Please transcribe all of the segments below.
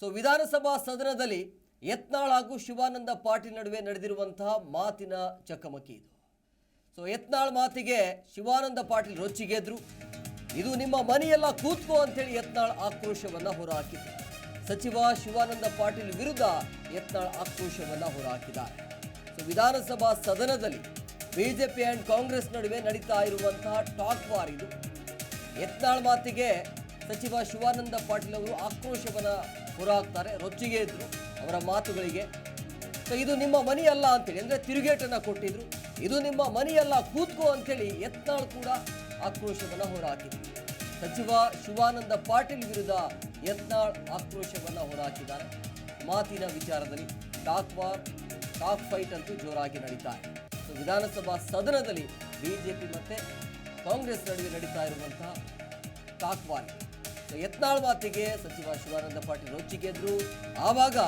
So ವಿಧಾನಸಭಾ ಸದನದಲ್ಲಿ ಯತ್ನಾಳ್ ಹಾಗೂ ಶಿವಾನಂದ ಪಾಟೀಲ್ ನಡುವೆ ನಡೆದಿರುವಂತಹ ಮಾತಿನ ಚಕಮಕಿ ಇದು. ಸೊ ಯತ್ನಾಳ್ ಮಾತಿಗೆ ಶಿವಾನಂದ ಪಾಟೀಲ್ ರೊಚ್ಚಿಗೆದ್ರು ಇದು ನಿಮ್ಮ ಮನೆಯೆಲ್ಲ ಕೂತ್ಕೋ ಅಂತೇಳಿ ಯತ್ನಾಳ್ ಆಕ್ರೋಶವನ್ನ ಹೊರಹಾಕಿದ್ರು ಸಚಿವ ಶಿವಾನಂದ ಪಾಟೀಲ್ ವಿರುದ್ಧ ಯತ್ನಾಳ್ ಆಕ್ರೋಶವನ್ನ ಹೊರಹಾಕಿದ್ದಾರೆ. ಸೊ ವಿಧಾನಸಭಾ ಸದನದಲ್ಲಿ ಬಿಜೆಪಿ ಅಂಡ್ ಕಾಂಗ್ರೆಸ್ ನಡುವೆ ನಡೀತಾ ಇರುವಂತಹ ಟಾಕ್ ವಾರ್ ಇದು. ಯತ್ನಾಳ್ ಮಾತಿಗೆ ಸಚಿವ ಶಿವಾನಂದ ಪಾಟೀಲ್ ಅವರು ಆಕ್ರೋಶವನ್ನ ಹೊರಹಾಕ್ತಾರೆ ರೊಚ್ಚಿಗೆ ಇದ್ರು, ಅವರ ಮಾತುಗಳಿಗೆ. ಸೊ ಇದು ನಿಮ್ಮ ಮನೆಯಲ್ಲ ಅಂತೇಳಿ, ಅಂದರೆ ತಿರುಗೇಟನ್ನು ಕೊಟ್ಟಿದ್ರು. ಇದು ನಿಮ್ಮ ಮನೆಯಲ್ಲ ಕೂತ್ಕೋ ಅಂತೇಳಿ ಯತ್ನಾಳ್ ಕೂಡ ಆಕ್ರೋಶವನ್ನ ಹೊರಹಾಕಿದ್ರು. ಸಚಿವ ಶಿವಾನಂದ ಪಾಟೀಲ್ ವಿರುದ್ಧ ಯತ್ನಾಳ್ ಆಕ್ರೋಶವನ್ನ ಹೊರಹಾಕಿದ್ದಾರೆ. ಮಾತಿನ ವಿಚಾರದಲ್ಲಿ ಟಾಕ್ ವಾರ್, ಟಾಕ್ ಫೈಟ್ ಅಂತೂ ಜೋರಾಗಿ ನಡೀತಾ ಸೊ ವಿಧಾನಸಭಾ ಸದನದಲ್ಲಿ ಬಿಜೆಪಿ ಮತ್ತೆ ಕಾಂಗ್ರೆಸ್ ನಡುವೆ ನಡೀತಾ ಇರುವಂತಹ ಟಾಕ್ ವಾರ್. ಯತ್ನಾಳ್ ಮಾತಿಗೆ ಸಚಿವ ಶಿವಾನಂದ ಪಾಟೀಲ್ ರೊಚ್ಚಿಗೆದ್ರು ಆವಾಗ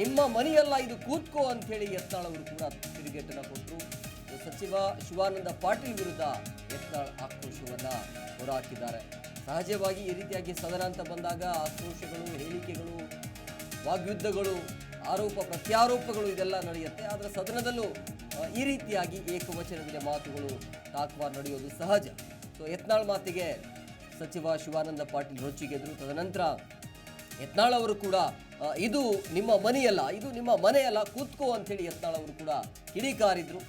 ನಿಮ್ಮ ಮನೆಯೆಲ್ಲ ಇದು ಕೂತ್ಕೋ ಅಂತೇಳಿ ಯತ್ನಾಳ್ ಅವರು ಕೂಡ ತಿರುಗೇಟನ್ನು ಕೊಟ್ಟರು ಸಚಿವ ಶಿವಾನಂದ ಪಾಟೀಲ್ ವಿರುದ್ಧ ಯತ್ನಾಳ್ ಆಕ್ರೋಶವನ್ನ ಹೊರಹಾಕಿದ್ದಾರೆ ಸಹಜವಾಗಿ ಈ ರೀತಿಯಾಗಿ ಸದನ ಅಂತ ಬಂದಾಗ ಆಕ್ರೋಶಗಳು, ಹೇಳಿಕೆಗಳು, ವಾಗ್ಯುದ್ಧಗಳು, ಆರೋಪ ಪ್ರತ್ಯಾರೋಪಗಳು ಇದೆಲ್ಲ ನಡೆಯುತ್ತೆ. ಆದರೆ ಸದನದಲ್ಲೂ ಈ ರೀತಿಯಾಗಿ ಏಕವಚನದಲ್ಲಿ ಮಾತುಗಳು ಟಾಕ್ವಾರ್ ನಡೆಯೋದು ಸಹಜ. ಸೊ ಯತ್ನಾಳ್ ಮಾತಿಗೆ ಸಚಿವ ಶಿವಾನಂದ ಪಾಟೀಲ್ ರೊಚ್ಚಿಗೆದ್ರು ತದನಂತರ ಯತ್ನಾಳ್ ಅವರು ಕೂಡ ಇದು ನಿಮ್ಮ ಮನೆಯಲ್ಲ, ಇದು ನಿಮ್ಮ ಮನೆಯಲ್ಲ, ಕೂತ್ಕೋ ಅಂತೇಳಿ ಯತ್ನಾಳ್ ಅವರು ಕೂಡ ಕಿಡಿಕಾರಿದ್ರು.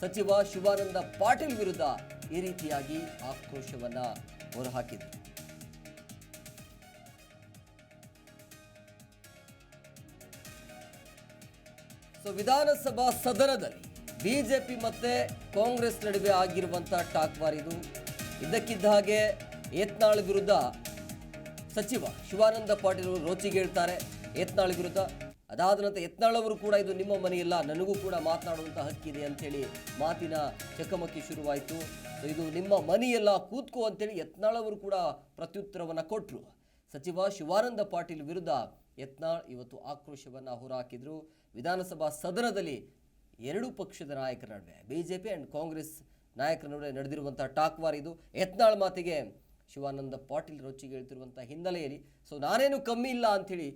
ಸಚಿವ ಶಿವಾನಂದ ಪಾಟೀಲ್ ವಿರುದ್ಧ ಈ ರೀತಿಯಾಗಿ ಆಕ್ರೋಶವನ್ನ ಹೊರಹಾಕಿದ್ರು. ಸೊ, ವಿಧಾನಸಭಾ ಸದನದಲ್ಲಿ ಬಿಜೆಪಿ ಮತ್ತೆ ಕಾಂಗ್ರೆಸ್ ನಡುವೆ ಆಗಿರುವಂತಹ ಟಾಕ್ ವಾರ್ ಇದು. ಇದ್ದಕ್ಕಿದ್ದ ಹಾಗೆ ಯತ್ನಾಳ್ ವಿರುದ್ಧ ಸಚಿವ ಶಿವಾನಂದ ಪಾಟೀಲ್ ಅವರು ರೋಚಿಗೇಳ್ತಾರೆ ಏತ್ನಾಳ್ ವಿರುದ್ಧ ಅದಾದ ನಂತರ ಯತ್ನಾಳ್ ಅವರು ಕೂಡ ಇದು ನಿಮ್ಮ ಮನೆಯಲ್ಲ, ನನಗೂ ಕೂಡ ಮಾತನಾಡುವಂಥ ಹಕ್ಕಿದೆ ಅಂತೇಳಿ ಮಾತಿನ ಚಕಮಕಿ ಶುರುವಾಯಿತು. ಇದು ನಿಮ್ಮ ಮನೆಯಲ್ಲ ಕೂತ್ಕೋ ಅಂತೇಳಿ ಯತ್ನಾಳ್ ಅವರು ಕೂಡ ಪ್ರತ್ಯುತ್ತರವನ್ನು ಕೊಟ್ಟರು ಸಚಿವ ಶಿವಾನಂದ ಪಾಟೀಲ್ ವಿರುದ್ಧ ಯತ್ನಾಳ್ ಇವತ್ತು ಆಕ್ರೋಶವನ್ನು ಹೊರಹಾಕಿದ್ರು ವಿಧಾನಸಭಾ ಸದನದಲ್ಲಿ ಎರಡು ಪಕ್ಷದ ನಾಯಕರ ನಡುವೆ, ಬಿಜೆಪಿ ಆ್ಯಂಡ್ ಕಾಂಗ್ರೆಸ್ ನಾಯಕರ ನಡುವೆ ನಡೆದಿರುವಂಥ ಟಾಕ್ವಾರ್ ಇದು. ಯತ್ನಾಳ್ ಮಾತಿಗೆ ಶಿವಾನಂದ ಪಾಟೀಲ್ ರೊಚ್ಚಿಗೆ ಹೇಳ್ತಿರುವಂಥ ಹಿನ್ನೆಲೆಯಲ್ಲಿ. ಸೊ ನಾನೇನು ಕಮ್ಮಿ ಇಲ್ಲ ಅಂಥೇಳಿ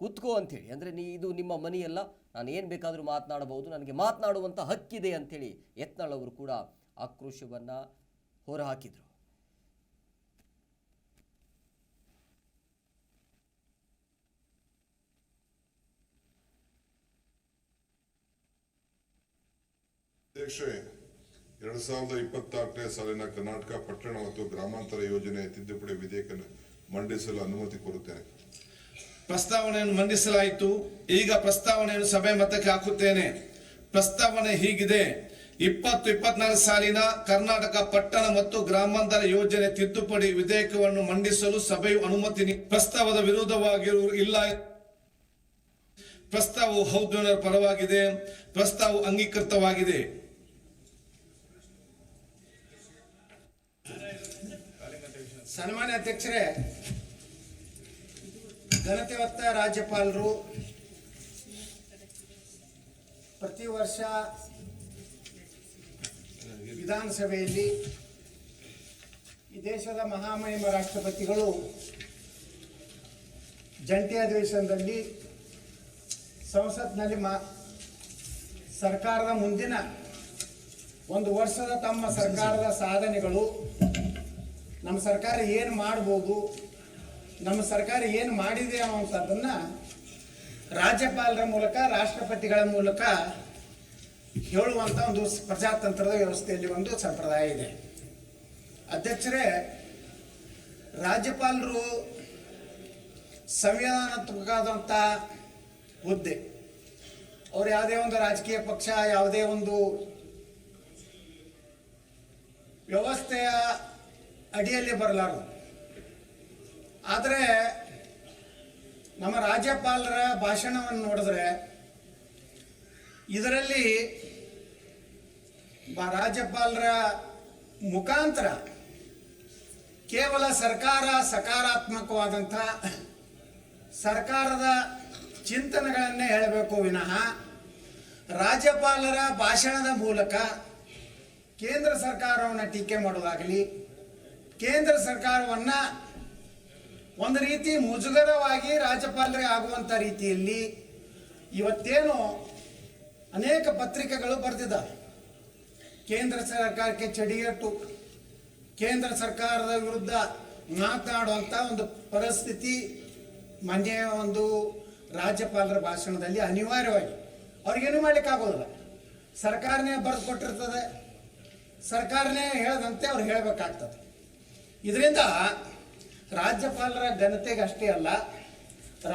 ಕೂತ್ಕೋ ಅಂಥೇಳಿ. ಅಂದರೆ ನೀ ಇದು ನಿಮ್ಮ ಮನೆಯಲ್ಲ, ನಾನು ಏನು ಬೇಕಾದರೂ ಮಾತನಾಡಬಹುದು, ನನಗೆ ಮಾತನಾಡುವಂಥ ಹಕ್ಕಿದೆ ಅಂಥೇಳಿ ಯತ್ನಾಳ್ ಅವರು ಕೂಡ ಆಕ್ರೋಶವನ್ನು ಹೊರಹಾಕಿದರು. ಅಧ್ಯಕ್ಷರೇ ಎರಡ್ ಸಾವಿರದ ಇಪ್ಪತ್ನಾಲ್ಕನೇ ಸಾಲಿನ ಕರ್ನಾಟಕ ಪಟ್ಟಣ ಮತ್ತು ಗ್ರಾಮಾಂತರ ಯೋಜನೆ ತಿದ್ದುಪಡಿ ವಿಧೇಯಕ ಮಂಡಿಸಲು ಅನುಮತಿ ಕೋರುತ್ತೇನೆ. ಪ್ರಸ್ತಾವನೆಯನ್ನು ಮಂಡಿಸಲಾಯಿತು. ಈಗ ಪ್ರಸ್ತಾವನೆಯನ್ನು ಸಭೆ ಮತಕ್ಕೆ ಹಾಕುತ್ತೇನೆ. ಪ್ರಸ್ತಾವನೆ ಹೀಗಿದೆ. ಇಪ್ಪತ್ತು ಇಪ್ಪತ್ನಾಲ್ಕು ಸಾಲಿನ ಕರ್ನಾಟಕ ಪಟ್ಟಣ ಮತ್ತು ಗ್ರಾಮಾಂತರ ಯೋಜನೆ ತಿದ್ದುಪಡಿ ವಿಧೇಯಕವನ್ನು ಮಂಡಿಸಲು ಸಭೆಯು ಅನುಮತಿ ಪ್ರಸ್ತಾವದ ವಿರೋಧವಾಗಿರುವ ಇಲ್ಲ. ಪ್ರಸ್ತಾವವು ಹೌದು ಪರವಾಗಿದೆ. ಪ್ರಸ್ತಾವವು ಅಂಗೀಕೃತವಾಗಿದೆ. ಸನ್ಮಾನ್ಯ ಅಧ್ಯಕ್ಷರೇ ಘನತೆ ಹೊತ್ತ ರಾಜ್ಯಪಾಲರು, ಪ್ರತಿ ವರ್ಷ ವಿಧಾನಸಭೆಯಲ್ಲಿ ಈ ದೇಶದ ಮಹಾಮಹಿಮ ರಾಷ್ಟ್ರಪತಿಗಳು ಜಂಟಿ ಅಧಿವೇಶನದಲ್ಲಿ ಸಂಸತ್ನಲ್ಲಿ ಮಾ, ಸರ್ಕಾರದ ಮುಂದಿನ ಒಂದು ವರ್ಷದ ತಮ್ಮ ಸರ್ಕಾರದ ಸಾಧನೆಗಳು ನಮ್ಮ ಸರ್ಕಾರ ಏನು ಮಾಡ್ಬೋದು? ನಮ್ಮ ಸರ್ಕಾರ ಏನು ಮಾಡಿದೆ ಅನ್ನುವಂಥದ್ದನ್ನ ರಾಜ್ಯಪಾಲರ ಮೂಲಕ, ರಾಷ್ಟ್ರಪತಿಗಳ ಮೂಲಕ ಹೇಳುವಂಥ ಒಂದು ಪ್ರಜಾತಂತ್ರದ ವ್ಯವಸ್ಥೆಯಲ್ಲಿ ಒಂದು ಸಂಪ್ರದಾಯ ಇದೆ. ಅಧ್ಯಕ್ಷರೇ, ರಾಜ್ಯಪಾಲರು ಸಂವಿಧಾನಾತ್ಮಕವಾದಂಥ ಹುದ್ದೆ. ಅವ್ರು ಯಾವುದೇ ಒಂದು ರಾಜಕೀಯ ಪಕ್ಷ, ಯಾವುದೇ ಒಂದು ವ್ಯವಸ್ಥೆಯ ಅಡಿಯಲ್ಲಿ ಬರಲಾರದು ಆದರೆ ನಮ್ಮ ರಾಜ್ಯಪಾಲರ ಭಾಷಣವನ್ನು ನೋಡಿದ್ರೆ ಇದರಲ್ಲಿ ರಾಜ್ಯಪಾಲರ ಮುಖಾಂತರ ಕೇವಲ ಸರ್ಕಾರ ಸಕಾರಾತ್ಮಕವಾದಂಥ ಸರ್ಕಾರದ ಚಿಂತನೆಗಳನ್ನೇ ಹೇಳಬೇಕು ವಿನಃ ರಾಜ್ಯಪಾಲರ ಭಾಷಣದ ಮೂಲಕ ಕೇಂದ್ರ ಸರ್ಕಾರವನ್ನು ಟೀಕೆ ಮಾಡೋದಾಗಲಿ ಕೇಂದ್ರ ಸರ್ಕಾರವನ್ನು ಒಂದು ರೀತಿ ಮುಜುಗರವಾಗಿ ರಾಜ್ಯಪಾಲರಿಗೆ ಆಗುವಂತ ರೀತಿಯಲ್ಲಿ ಇವತ್ತೇನು ಅನೇಕ ಪತ್ರಿಕೆಗಳು ಬರೆದಿದ್ದಾವೆ ಕೇಂದ್ರ ಸರ್ಕಾರಕ್ಕೆ ಚಡಿಯಟ್ಟು ಕೇಂದ್ರ ಸರ್ಕಾರದ ವಿರುದ್ಧ ಮಾತನಾಡುವಂತ ಒಂದು ಪರಿಸ್ಥಿತಿ ಮೊನ್ನೆ ಒಂದು ರಾಜ್ಯಪಾಲರ ಭಾಷಣದಲ್ಲಿ ಅನಿವಾರ್ಯವಾಗಿ ಅವ್ರಿಗೇನು ಮಾಡ್ಲಿಕ್ಕೆ ಆಗೋದಿಲ್ಲ. ಸರ್ಕಾರನೇ ಬರೆದು ಕೊಟ್ಟಿರ್ತದೆ. ಸರ್ಕಾರನೇ ಹೇಳದಂತೆ ಅವ್ರು ಹೇಳಬೇಕಾಗ್ತದೆ. ಇದರಿಂದ ರಾಜ್ಯಪಾಲರ ಘನತೆಗೆ ಅಷ್ಟೇ ಅಲ್ಲ,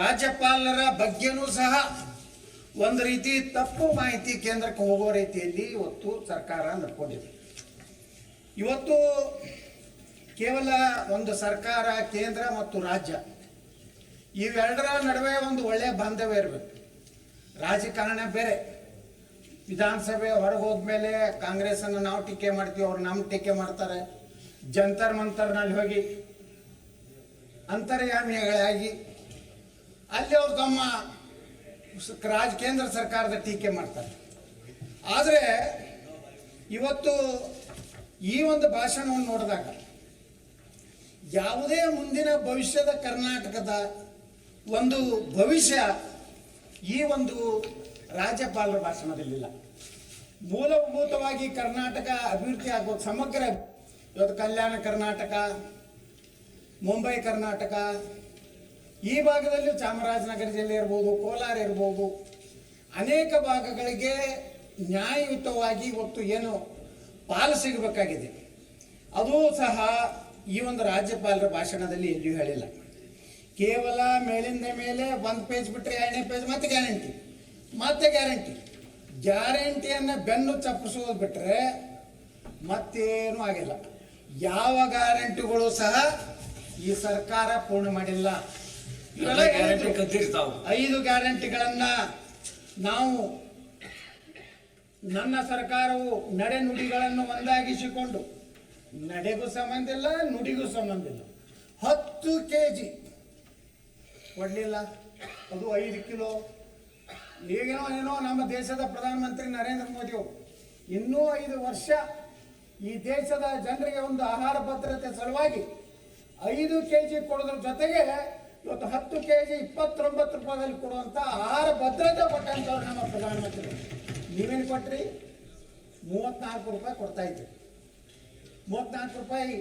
ರಾಜ್ಯಪಾಲರ ಬಗ್ಗೆನೂ ಸಹ ಒಂದು ರೀತಿ ತಪ್ಪು ಮಾಹಿತಿ ಕೇಂದ್ರಕ್ಕೆ ಹೋಗೋ ರೀತಿಯಲ್ಲಿ ಇವತ್ತು ಸರ್ಕಾರ ನಡ್ಕೊಂಡಿದೆ. ಇವತ್ತು ಕೇವಲ ಒಂದು ಸರ್ಕಾರ, ಕೇಂದ್ರ ಮತ್ತು ರಾಜ್ಯ, ಇವೆರಡರ ನಡುವೆ ಒಂದು ಒಳ್ಳೆಯ ಬಾಂಧವ್ಯ ಇರಬೇಕು. ರಾಜಕಾರಣ ಬೇರೆ. ವಿಧಾನಸಭೆ ಹೊರಗೆ ಹೋದ್ಮೇಲೆ ಕಾಂಗ್ರೆಸ್ಸನ್ನು ನಾವು ಟೀಕೆ ಮಾಡ್ತೀವಿ, ಅವ್ರು ನಮ್ಮ ಟೀಕೆ ಮಾಡ್ತಾರೆ. ಜಂತರ್ ಮಂತರ್ನಲ್ಲಿ ಹೋಗಿ ಅಂತರ್ಯಾಮಿಗಳಾಗಿ ಅಲ್ಲಿ ಅವರು ತಮ್ಮ ರಾಜ್ ಕೇಂದ್ರ ಸರ್ಕಾರದ ಟೀಕೆ ಮಾಡ್ತಾರೆ. ಆದರೆ ಇವತ್ತು ಈ ಒಂದು ಭಾಷಣವನ್ನು ನೋಡಿದಾಗ ಯಾವುದೇ ಮುಂದಿನ ಭವಿಷ್ಯದ ಕರ್ನಾಟಕದ ಒಂದು ಭವಿಷ್ಯ ಈ ಒಂದು ರಾಜ್ಯಪಾಲರ ಭಾಷಣದಲ್ಲಿಲ್ಲ. ಮೂಲಭೂತವಾಗಿ ಕರ್ನಾಟಕ ಅಭಿವೃದ್ಧಿ ಆಗುವ ಸಮಗ್ರ ಇವತ್ತು ಕಲ್ಯಾಣ ಕರ್ನಾಟಕ, ಮುಂಬೈ ಕರ್ನಾಟಕ, ಈ ಭಾಗದಲ್ಲೂ ಚಾಮರಾಜನಗರ ಜಿಲ್ಲೆ ಇರ್ಬೋದು, ಕೋಲಾರ ಇರ್ಬೋದು. ಅನೇಕ ಭಾಗಗಳಿಗೆ ನ್ಯಾಯಯುತವಾಗಿ ಇವತ್ತು ಏನು ಪಾಲು ಸಿಗಬೇಕಾಗಿದೆ. ಅದು ಸಹ ಈ ಒಂದು ರಾಜ್ಯಪಾಲರ ಭಾಷಣದಲ್ಲಿ ಎಲ್ಲಿಯೂ ಹೇಳಿಲ್ಲ. ಕೇವಲ ಮೇಲಿಂದ ಮೇಲೆ ಒಂದು ಪೇಜ್ ಬಿಟ್ಟರೆ ಎರಡನೇ ಪೇಜ್ ಮತ್ತೆ ಗ್ಯಾರಂಟಿ ಮತ್ತೆ ಗ್ಯಾರಂಟಿ. ಗ್ಯಾರಂಟಿಯನ್ನು ಬೆನ್ನು ಚಪ್ಪಿಸೋದು ಬಿಟ್ಟರೆ ಮತ್ತೇನೂ ಆಗಿಲ್ಲ. ಯಾವ ಗ್ಯಾರಂಟಿಗಳು ಸಹ ಈ ಸರ್ಕಾರ ಪೂರ್ಣ ಮಾಡಿಲ್ಲ. ಐದು ಗ್ಯಾರಂಟಿಗಳನ್ನ ನಾವು ನನ್ನ ಸರ್ಕಾರವು ನಡೆ ನುಡಿಗಳನ್ನು ಒಂದಾಗಿಸಿಕೊಂಡು ನಡೆಗೂ ಸಂಬಂಧ ಇಲ್ಲ ನುಡಿಗೂ ಸಂಬಂಧ ಇಲ್ಲ. ಹತ್ತು ಕೆ ಜಿ ಕೊಡಲಿಲ್ಲ. ಅದು ಐದು ಕಿಲೋ. ಈಗೇನೋ ಏನೋ ನಮ್ಮ ದೇಶದ ಪ್ರಧಾನಮಂತ್ರಿ ನರೇಂದ್ರ ಮೋದಿ ಅವರು ಇನ್ನೂ ಐದು ವರ್ಷ ಈ ದೇಶದ ಜನರಿಗೆ ಒಂದು ಆಹಾರ ಭದ್ರತೆ ಸಲುವಾಗಿ ಐದು ಕೆ ಜಿ ಕೊಡೋದ್ರ ಜೊತೆಗೆ ಇವತ್ತು ಹತ್ತು ಕೆ ಜಿ ಇಪ್ಪತ್ತೊಂಬತ್ತು ರೂಪಾಯಿದಲ್ಲಿ ಕೊಡುವಂಥ ಆಹಾರ ಭದ್ರತೆ ಕೊಟ್ಟಂಥವ್ರು ನಮ್ಮ ಪ್ರಧಾನಮಂತ್ರಿ. ನೀವೇನು ಕೊಟ್ರಿ? ಮೂವತ್ನಾಲ್ಕು ರೂಪಾಯಿ ಕೊಡ್ತಾ ಇದ್ದೀವಿ ಮೂವತ್ನಾಲ್ಕು ರೂಪಾಯಿ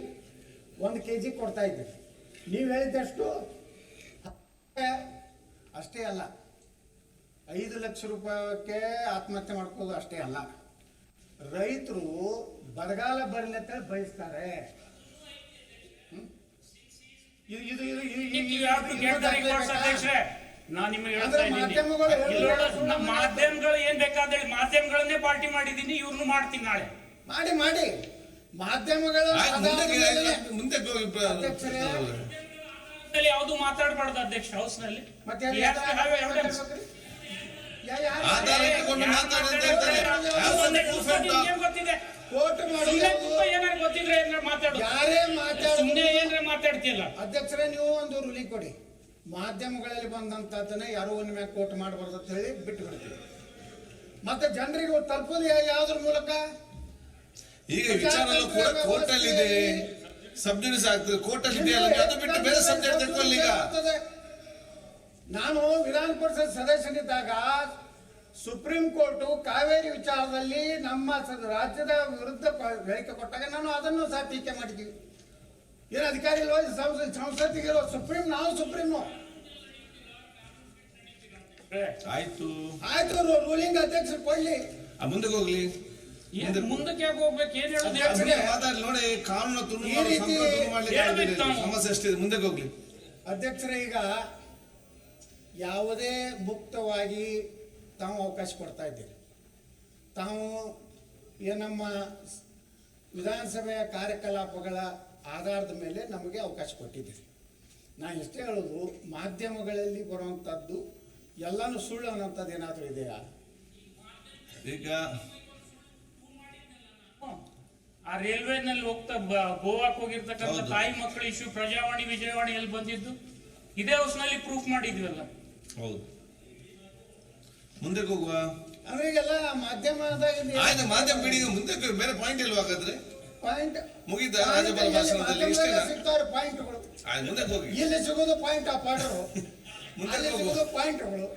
ಒಂದು ಕೆ ಜಿ ಕೊಡ್ತಾ ಇದ್ದೀವಿ ನೀವು ಹೇಳಿದ್ದಷ್ಟು? ಅಷ್ಟೇ ಅಲ್ಲ. ಐದು ಲಕ್ಷ ರೂಪಾಯಿಗೆ ಆತ್ಮಹತ್ಯೆ ಮಾಡ್ಕೋದು ಅಷ್ಟೇ ಅಲ್ಲ. ರೈತರು ಬರಗಾಲ ಬರಲಿ ಅಂತ ಹೇಳಿ ಬಯಸ್ತಾರೆ? ಇದು. ನಾನ್ ನಿಮಗೆ ಹೇಳ್ತಾ ಇದ್ದೀನಿ. ಮಾಧ್ಯಮಗಳು ಏನ್ ಬೇಕಾದ್ರೆ ಮಾಧ್ಯಮಗಳನ್ನೇ ಪಾರ್ಟಿ ಮಾಡಿದೀನಿ ಇವ್ರನ್ನು ಮಾಡ್ತೀನಿ ನಾಳೆ ಮಾಡಿ ಮಾಡಿ ಮಾಧ್ಯಮಗಳು ಮುಂದೆ ಯಾವ್ದು ಮಾತಾಡಬಾರ್ದು ಅಧ್ಯಕ್ಷ ಹೌಸ್ನಲ್ಲಿ ಮತ್ತೆ ಆಧಾರ ಇಟ್ಕೊಂಡು ಯಾರು ಮಾತಾಡಿ ಅಂತ ಮಾತಾಡಿದ್ರೆ ಹೇಳ್ತಾರೆ. ಅದು ಯಾವ ಒಂದೇ proof ಕೂತ್ಕೊಂಡು ಅಂತ? ನಿಮ್ಗೇನ್ ಗೊತ್ತಿದೆ? ಕೋರ್ಟ್ ಸುಮ್ನೆ ಮಾಡೋದು ಕೂತ್ಕೊ ಗೊತ್ತಿದ್ರೆ ಏನಾರು ಮಾತಾಡು. ಯಾರೇ ಮಾತಾಡೋದು ಸುಮ್ನೆ ಏನ್ರ ಮಾತಾಡ್ತಿಯಲ್ಲ. ಅಧ್ಯಕ್ಷರೇ ನೀವು ಒಂದು ರೂಲಿ ಕೊಡಿ. ಮಾಧ್ಯಮಗಳಲ್ಲಿ ಬಂದಂತ ಯಾರೋ ಒಂದ್ ಮ್ಯಾಗ ಕೋಟ್ ಮಾಡಬಾರ್ದು ಅಂತ ಹೇಳಿ ಬಿಟ್ಟು ಬಿಡ್ತೀವಿ ಮತ್ತೆ ಜನರಿಗೆ ತಲುಪೋದು ಯಾವ್ದ್ರ ಮೂಲಕ? ಈಗ ವಿಚಾರ ಕೂಡ ಕೋರ್ಟ್ ಅಲ್ಲಿ ಇದೆ ಸಬ್ ಆಗ್ತದೆ. ಕೋರ್ಟ್ ಅಲ್ಲಿ ಇದೆಯಲ್ಲ ಅದು ಬಿಟ್ಟು ಬೇರೆ ಸಬ್ಜೆಕ್ಟ್ ತೆಕ್ಕೊಳ್ಳಿ ಈಗ. ನಾನು ವಿಧಾನ ಪರಿಷತ್ ಸದಸ್ಯನಿದ್ದಾಗ ಸುಪ್ರೀಂ ಕೋರ್ಟ್ ಕಾವೇರಿ ವಿಚಾರದಲ್ಲಿ ನಮ್ಮ ರಾಜ್ಯದ ವಿರುದ್ಧ ಹೇಳಿಕೆ ಕೊಟ್ಟಾಗ ನಾನು ಅದನ್ನು ಸಹ ಟೀಕೆ ಮಾಡಿದ್ದೀವಿ ಏನು ಅಧಿಕಾರಿ ಸಂಸತ್ತಿಗಿರೋ ಸುಪ್ರೀಂ ನಾವು ಸುಪ್ರೀಮು. ಆಯ್ತು. ಆಯ್ತು ರೂಲಿಂಗ್ ಅಧ್ಯಕ್ಷರು ಕೊಡ್ಲಿ. ಆ, ಮುಂದಕ್ಕೆ ಹೋಗ್ಲಿ. ಮುಂದಕ್ಕೆ ಯಾಕೆ ಹೋಗ್ಬೇಕು? ಏನ್ ಹೇಳೋದು? ನೋಡಿ ಕಾನೂನು. ಸಮಸ್ಯೆ ಅಷ್ಟಿದೆ ಮುಂದಕ್ಕೆ ಹೋಗ್ಲಿ. ಅಧ್ಯಕ್ಷರೇ ಈಗ ಯಾವುದೇ ಮುಕ್ತವಾಗಿ ತಾವು ಅವಕಾಶ ಕೊಡ್ತಾ ಇದ್ದೀರಿ. ತಾವು ಈ ನಮ್ಮ ವಿಧಾನಸಭೆಯ ಕಾರ್ಯಕಲಾಪಗಳ ಆಧಾರದ ಮೇಲೆ ನಮಗೆ ಅವಕಾಶ ಕೊಟ್ಟಿದ್ದೀರಿ. ನಾನು ಎಷ್ಟೇ ಹೇಳೋದು ಮಾಧ್ಯಮಗಳಲ್ಲಿ ಬರುವಂಥದ್ದು ಎಲ್ಲನೂ ಸುಳ್ಳು ಅನ್ನೋಂಥದ್ದು ಏನಾದರೂ ಇದೆಯಾ? ಈಗ ಆ ರೈಲ್ವೆನಲ್ಲಿ ಹೋಗ್ತಾ ಬ- ಗೋವಾಕ್ ಹೋಗಿರ್ತಕ್ಕಂಥ ತಾಯಿ ಮಕ್ಕಳ ಇಶ್ಯೂ ಪ್ರಜಾವಾಣಿ ವಿಜಯವಾಣಿಯಲ್ಲಿ ಬಂದಿದ್ದು ಇದೇ ಹೌಸ್ನಲ್ಲಿ ಪ್ರೂಫ್ ಪ್ರೂಫ್ ಮಾಡಿದ್ವಲ್ಲ ಹೌದು. ಮುಂದಕ್ಕೆ ಹೋಗುವ? ಅವರಿಗೆಲ್ಲ ಮಾಧ್ಯಮದಾಗ ಮಾಧ್ಯಮದ ಆಯ್ತು ಮಾಧ್ಯಮ ಬಿಡಿ ಮುಂದೆ ಮುಂದಕ್ಕೆ ಬೇರೆ ಪಾಯಿಂಟ್ ಇಲ್ವಾ ಹಾಗಾದ್ರೆ? ಪಾಯಿಂಟ್ ಮುಗಿದ ರಾಜ್ಯಪಾಲ ಭಾಷಣದಲ್ಲಿ ಇಷ್ಟೇನಾ? ಸಿಗ್ತಾರೆ ಪಾಯಿಂಟ್ಗಳು ಆ, ಮುಂದೆ ಹೋಗಿ. ಇಲ್ಲಿ ಸಿಗೋದು ಪಾಯಿಂಟ್ ಆ ಪಾಡರು ಮುಂದೆ ಹೋಗೋದು ಸಿಗೋದು ಪಾಯಿಂಟ್ಗಳು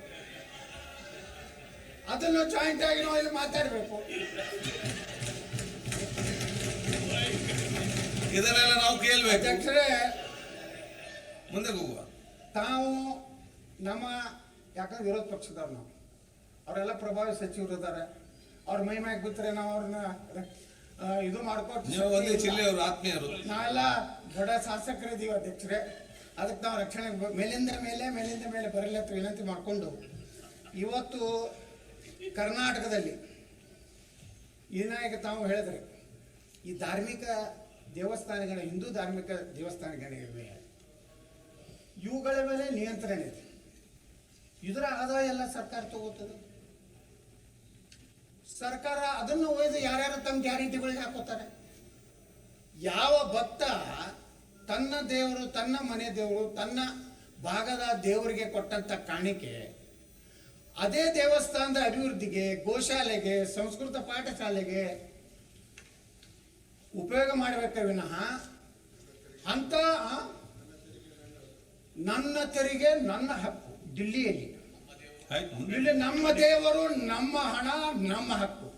ಅದನ್ನು ಜಾಯಿಂಟ್ ಆಗಿ ನಾವು ಇಲ್ಲಿ ಮಾತಾಡಬೇಕು. ಇದನ್ನೆಲ್ಲ ನಾವು ಕೇಳಬೇಕು. ಅಧ್ಯಕ್ಷರೇ ಮುಂದೆ ಹೋಗುವ. ತಾವು ನಮ್ಮ ಯಾಕಂದ್ರೆ ವಿರೋಧ ಪಕ್ಷದವ್ರು ನಾವು. ಅವರೆಲ್ಲ ಪ್ರಭಾವಿ ಸಚಿವರು ಇದ್ದಾರೆ ಅವ್ರ ಮೈ ಮ್ಯಾಗ ಬಿತ್ತರೆ ನಾವು ಅವ್ರನ್ನ ಇದು ಮಾಡ್ಕೊಟ್ಟು ಆತ್ಮೀಯರು. ನಾವೆಲ್ಲ ದೊಡ್ಡ ಶಾಸಕರಿದ್ದೀವಿ ಅಧ್ಯಕ್ಷರೇ. ಅದಕ್ಕೆ ನಾವು ರಕ್ಷಣೆ ಮೇಲಿಂದ ಮೇಲೆ ಮೇಲಿಂದ ಮೇಲೆ ಬರಲಿ ಅಂತ ವಿನಂತಿ ಮಾಡಿಕೊಂಡು ಇವತ್ತು ಕರ್ನಾಟಕದಲ್ಲಿ ಈಗ ತಾವು ಹೇಳಿದ್ರೆ ಈ ಧಾರ್ಮಿಕ ದೇವಸ್ಥಾನಗಳ ಹಿಂದೂ ಧಾರ್ಮಿಕ ದೇವಸ್ಥಾನಗಳಿವೆ ಇವುಗಳ ಮೇಲೆ ನಿಯಂತ್ರಣ ಇದೆ. ಇದರ ಆದಾಯ ಎಲ್ಲ ಸರ್ಕಾರ ತಗೋತದೆ. ಸರ್ಕಾರ ಅದನ್ನು ಒಯ್ದು ಯಾರ್ಯಾರು ತಮ್ಮ ಗ್ಯಾರಂಟಿಗಳಿಗೆ ಹಾಕೋತಾರೆ. ಯಾವ ಭಕ್ತ ತನ್ನ ದೇವರು, ತನ್ನ ಮನೆ ದೇವರು, ತನ್ನ ಭಾಗದ ದೇವರಿಗೆ ಕೊಟ್ಟಂತ ಕಾಣಿಕೆ, ಅದೇ ದೇವಸ್ಥಾನದ ಅಭಿವೃದ್ಧಿಗೆ, ಗೋಶಾಲೆಗೆ, ಸಂಸ್ಕೃತ ಪಾಠಶಾಲೆಗೆ ಉಪಯೋಗ ಮಾಡಬೇಕೆ ವಿನಃ ಅಂತ ನನ್ನ ತೆರಿಗೆ, ನನ್ನ ಹಕ್ಕು. ದಿಲ್ಲಿಯಲ್ಲಿ. ಇಲ್ಲಿ ನಮ್ಮ ದೇವರು ನಮ್ಮ ಹಣ ನಮ್ಮ ಹಕ್ಕು.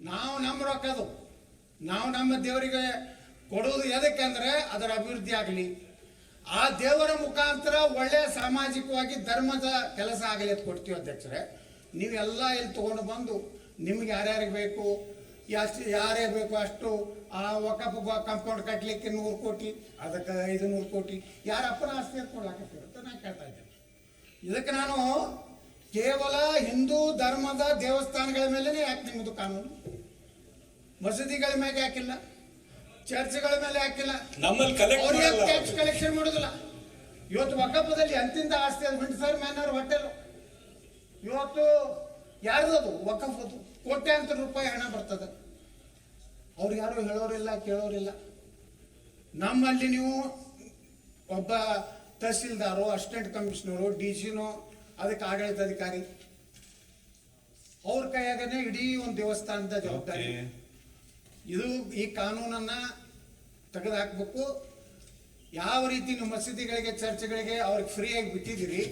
ನಾವು ನಮ್ಮ ರೊಕ್ಕದು. ನಾವು ನಮ್ಮ ದೇವರಿಗೆ ಕೊಡೋದು ಎದಕ್ಕೆ ಅಂದ್ರೆ ಅದರ ಅಭಿವೃದ್ಧಿ ಆಗಲಿ. ಆ ದೇವರ ಮುಖಾಂತರ ಒಳ್ಳೆಯ ಸಾಮಾಜಿಕವಾಗಿ ಧರ್ಮದ ಕೆಲಸ ಆಗಲಿ ಅಂತ ಕೊಡ್ತೀವಿ ಅಧ್ಯಕ್ಷರೇ. ನೀವೆಲ್ಲ ಇಲ್ಲಿ ತೊಗೊಂಡು ಬಂದು ನಿಮ್ಗೆ ಯಾರ್ಯಾರಿಗೆ ಬೇಕು ಎಷ್ಟು ಯಾರೇ ಬೇಕು ಅಷ್ಟು ಆ ಒಕ್ಕಪ್ಪ ಕಾಂಪೌಂಡ್ ಕಟ್ಟಲಿಕ್ಕೆ ನೂರು ಕೋಟಿ ಅದಕ್ಕೆ ಐದು ನೂರು ಕೋಟಿ. ಯಾರ ಅಪ್ಪನ ಆಸ್ತಿ ಅಂತ ಕೊಡ್ಲಾಕತ್ತೀರ ಅಂತ ನಾನು ಕೇಳ್ತಾ ಇದ್ದೇನೆ. ಇದಕ್ಕೆ ನಾನು ಕೇವಲ ಹಿಂದೂ ಧರ್ಮದ ದೇವಸ್ಥಾನಗಳ ಮೇಲೇ ಯಾಕೆ ನಿಮ್ಮದು ಕಾನೂನು? ಮಸೀದಿಗಳ ಮೇಲೆ ಯಾಕಿಲ್ಲ? ಚರ್ಚ್ಗಳ ಮೇಲೆ ನಮ್ಮಲ್ಲಿ ಮಾಡಲ್ಲ ಟ್ಯಾಕ್ಸ್ ಕಲೆಕ್ಷನ್ ಮಾಡೋದಿಲ್ಲ? ಇವತ್ತು ಒಕ್ಕಪ್ಪದಲ್ಲಿ ಅಂತಿಂದ ಆಸ್ತಿ ಅದು ಬಿಂಟು ಮ್ಯಾನರ್ ಹೋಟೆಲ್ ಇವತ್ತು ಯಾರ್ದದು ವಕಫ್ ಅದು ಕೋಟ್ಯಾಂತರ ರೂಪಾಯಿ ಹಣ ಬರ್ತದೆ. ಅವ್ರು ಯಾರು ಹೇಳೋರಿಲ್ಲ ಕೇಳೋರಿಲ್ಲ. ನಮ್ಮಲ್ಲಿ ನೀವು ಒಬ್ಬ ತಹಸೀಲ್ದಾರು ಅಸಿಸ್ಟೆಂಟ್ ಕಮಿಷನರು ಡಿ ಸಿನೋ ಅದಕ್ಕೆ ಆಡಳಿತಾಧಿಕಾರಿ. ಅವ್ರ ಕೈಯಾಗನೇ ಇಡೀ ಒಂದು ದೇವಸ್ಥಾನದ ಜವಾಬ್ದಾರಿ. ಇದು ಈ ಕಾನೂನನ್ನ ತೆಗೆದುಹಾಕ್ಬೇಕು. ಯಾವ ರೀತಿ ನೀವು ಮಸೀದಿಗಳಿಗೆ ಚರ್ಚ್ಗಳಿಗೆ ಅವ್ರಿಗೆ ಫ್ರೀಯಾಗಿ ಬಿಟ್ಟಿದ್ದೀರಿ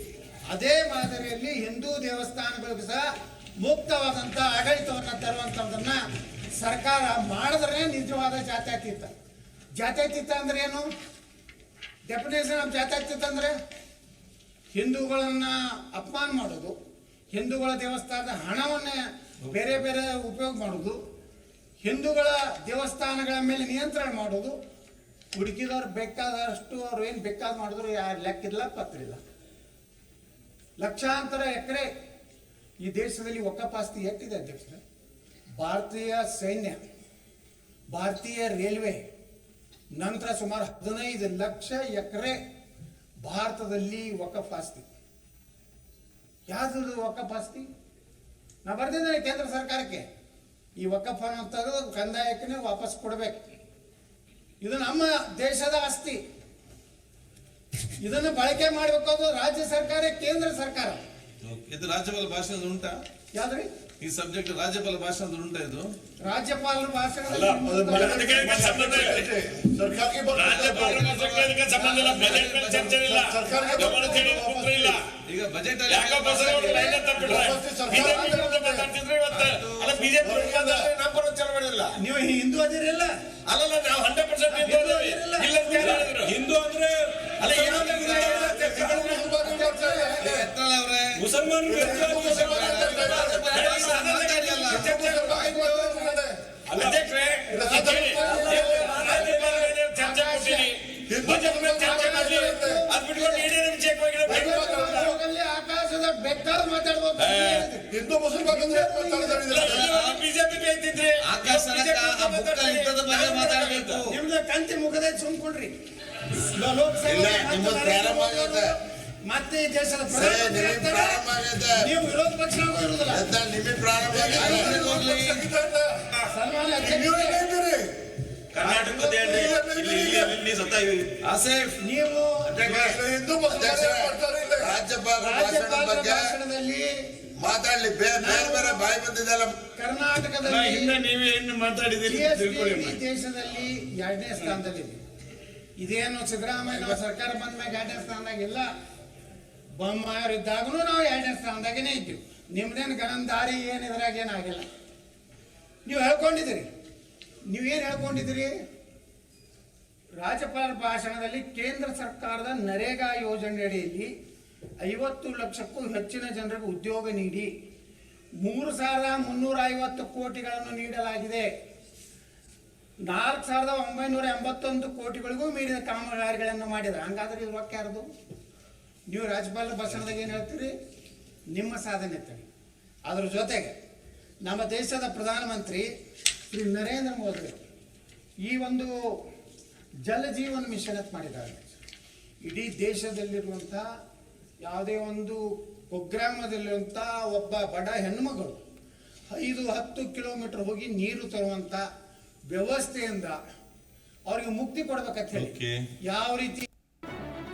ಅದೇ ಮಾದರಿಯಲ್ಲಿ ಹಿಂದೂ ದೇವಸ್ಥಾನಗಳಿಗೂ ಸಹ ಮುಕ್ತವಾದಂಥ ಆಡಳಿತವನ್ನು ತರುವಂಥದ್ದನ್ನ ಸರ್ಕಾರ ಮಾಡಿದ್ರೆ ನಿಜವಾದ ಜಾತ್ಯತೀತ. ಜಾತ್ಯತೀತ ಅಂದ್ರೆ ಏನು? ಡೆಫಿನೇಷನ್ ಆಫ್ ಜಾತ್ಯತೀತ ಅಂದ್ರೆ ಹಿಂದೂಗಳನ್ನ ಅಪಮಾನ ಮಾಡೋದು, ಹಿಂದೂಗಳ ದೇವಸ್ಥಾನದ ಹಣವನ್ನ ಬೇರೆ ಬೇರೆ ಉಪಯೋಗ ಮಾಡೋದು, ಹಿಂದೂಗಳ ದೇವಸ್ಥಾನಗಳ ಮೇಲೆ ನಿಯಂತ್ರಣ ಮಾಡೋದು. ಹುಡುಕಿದವ್ರು ಬೇಕಾದಷ್ಟು ಅವ್ರು ಏನು ಬೇಕಾದ ಮಾಡಿದ್ರು, ಯಾರು ಲೆಕ್ಕಿಲ್ಲ ಪತ್ರಿಲ್ಲ ಲಕ್ಷಾಂತರ ಎಕರೆ ಈ ದೇಶದಲ್ಲಿ ಒಕ್ಕಪಾಸ್ತಿ ಎಷ್ಟಿದೆ ಅಧ್ಯಕ್ಷರೇ? ಭಾರತೀಯ ಸೈನ್ಯ, ಭಾರತೀಯ ರೈಲ್ವೆ, ನಂತರ ಸುಮಾರು ಹದಿನೈದು ಲಕ್ಷ ಎಕರೆ ಭಾರತದಲ್ಲಿ ವಕಫ್ ಆಸ್ತಿ ಯಾವ್ದು ವಕಫ್ ಆಸ್ತಿ ನಾ ಬರ್ತಿದ್ದೇನೆ ಕೇಂದ್ರ ಸರ್ಕಾರಕ್ಕೆ. ಈ ಅನ್ನು ತೆಗೆದು ಕಂದಾಯಕ್ಕೆ ವಾಪಸ್ ಕೊಡಬೇಕು. ಇದು ನಮ್ಮ ದೇಶದ ಆಸ್ತಿ. ಇದನ್ನು ಬಳಕೆ ಮಾಡಬೇಕು ರಾಜ್ಯ ಸರ್ಕಾರ, ಕೇಂದ್ರ ಸರ್ಕಾರ. ಇದು ರಾಜ್ಯಪಾಲ ಭಾಷಣ ಉಂಟಾ? ಯಾವ್ದ್ರಿ? ಈ ಸಬ್ಜೆಕ್ಟ್ ರಾಜ್ಯಪಾಲ ಭಾಷಣ ಉಂಟಾ ಇದು? ರಾಜ್ಯಪಾಲರ ಈಗ ಬಜೆಟ್ ನೀವು ಹಿಂದೂ ಅದಿರಲ್ಲ ಅಲ್ಲ ನಾವು ಹಂಡ್ರೆಡ್ ಪರ್ಸೆಂಟ್ ಹಿಂದೂ ಅದೇವಿ. ಇಲ್ಲ. ಅಂತ ಹೇಳಿದ್ರು? ಹಿಂದೂ ಅಂದ್ರೆ ಅಲ್ಲ ಏನೋ ಮುಸಲ್ಮಾನರು ಅಧ್ಯಕ್ಷರೇ ಚರ್ಚೆ ಕೊಟ್ಟಿನಿ ಬಜೆಟ್ ಮೇಲೆ ಚರ್ಚೆ ಮಾಡಿ ಅದ್ ಬಿಟ್ಕೊಂಡು ಏನೇನು ವಿಷಯಕ್ಕೆ ಹೋಗಿರೋ ಹೋಗಲ್ಲಿ ಆಕಾಶದ ಬೇಕಾದ ಮಾತಾಡ್ಬೋದು ಹಿಂದೂ ಮುಸಲ್ಮಾನ್ ಬಿಜೆಪಿ ಬೇಯ್ತಿದ್ರಿ ಆಕಾಶ ಯುದ್ಧದ ಬಗ್ಗೆ ಮಾತಾಡಬೇಕು ನಿಮ್ದು ಕಂತಿ ಮುಗದೆ ಸುಮ್ಕೊಂಡ್ರಿ ಲೋಕಸಭೆ ಪ್ರಾರಂಭ ಆಗೈತೆ. ಮತ್ತೆ ಈ ದೇಶದ. ನೀವು ವಿರೋಧ ಪಕ್ಷ ಇರುವುದಿಲ್ಲ. ನಿಮಗೆ ಪ್ರಾರಂಭ. ಸನ್ಮಾನ್ಯ ಇಲ್ಲಿ ಇಲ್ಲಿ ಇಲ್ಲಿ ಆಸೇಫ್. ನೀವು ಭಾಷಣದಲ್ಲಿ ಮಾತಾಡ್ಲಿ. ಬೇರೆ ಬಾಯಿ ಬಂದಿದ್ದಲ್ಲ ಕರ್ನಾಟಕದಲ್ಲಿ ನೀವೇ ಏನು ಮಾತಾಡಿದಿರಿ GST ದೇಶದಲ್ಲಿ ಎರಡನೇ ಸ್ಥಾನದಲ್ಲಿದೆ. ಇದೇನು ಸಿದ್ದರಾಮಯ್ಯ ಸರ್ಕಾರ ಬಂದ ಮ್ಯಾಗ ಎರಡನೇ ಸ್ಥಾನದಾಗಿಲ್ಲ ಬೊಮ್ಮಾಯವ್ರು ಇದ್ದಾಗೂ ನಾವು ಎರಡನೇ ಸ್ಥಾನದಾಗೇನೆ ಇದ್ದೀವಿ. ನಿಮ್ದೇನು ಗಣಂದಾರಿ, ಏನು ಇದ್ರಾಗ ಏನಾಗಿಲ್ಲ ನೀವು ಹೇಳ್ಕೊಂಡಿದ್ದೀರಿ. ಏನು ಹೇಳ್ಕೊಂಡಿದ್ದೀರಿ? ರಾಜ್ಯಪಾಲರ ಭಾಷಣದಲ್ಲಿ ಕೇಂದ್ರ ಸರ್ಕಾರದ ನರೇಗಾ ಯೋಜನೆ ಅಡಿಯಲ್ಲಿ ಐವತ್ತು ಲಕ್ಷಕ್ಕೂ ಹೆಚ್ಚಿನ ಜನರಿಗೆ ಉದ್ಯೋಗ ನೀಡಿ ಮೂರು ಸಾವಿರದ ಮುನ್ನೂರ ಐವತ್ತು ಕೋಟಿಗಳನ್ನು ನೀಡಲಾಗಿದೆ. ನಾಲ್ಕು ಸಾವಿರದ ಒಂಬೈನೂರ ಎಂಬತ್ತೊಂದು ಕೋಟಿಗಳಿಗೂ ಮೀರಿದ ಕಾಮಗಾರಿಗಳನ್ನು ಮಾಡಿದ್ದಾರೆ. ಹಂಗಾದ್ರೆ ಇದು ಯಾರ್ದು? ನೀವು ರಾಜ್ಯಪಾಲರ ಭಾಷಣದಾಗ ಏನು ಹೇಳ್ತೀರಿ? ನಿಮ್ಮ ಸಾಧನೆ ತಳಿ ಅದ್ರ ಜೊತೆಗೆ ನಮ್ಮ ದೇಶದ ಪ್ರಧಾನಮಂತ್ರಿ ಶ್ರೀ ನರೇಂದ್ರ ಮೋದಿ ಈ ಒಂದು ಜಲ ಜೀವನ ಮಿಷನ್ ಅಂತ ಮಾಡಿದ್ದಾರೆ. ಇಡೀ ದೇಶದಲ್ಲಿರುವಂಥ ಯಾವುದೇ ಒಂದು ಕುಗ್ರಾಮದಲ್ಲಿರುವಂಥ ಒಬ್ಬ ಬಡ ಹೆಣ್ಮಗಳು ಐದು ಹತ್ತು ಕಿಲೋಮೀಟರ್ ಹೋಗಿ ನೀರು ತರುವಂಥ ವ್ಯವಸ್ಥೆಯಿಂದ ಅವ್ರಿಗೆ ಮುಕ್ತಿ ಕೊಡ್ಬೇಕಂತ ಹೇಳಿ ಯಾವ ರೀತಿ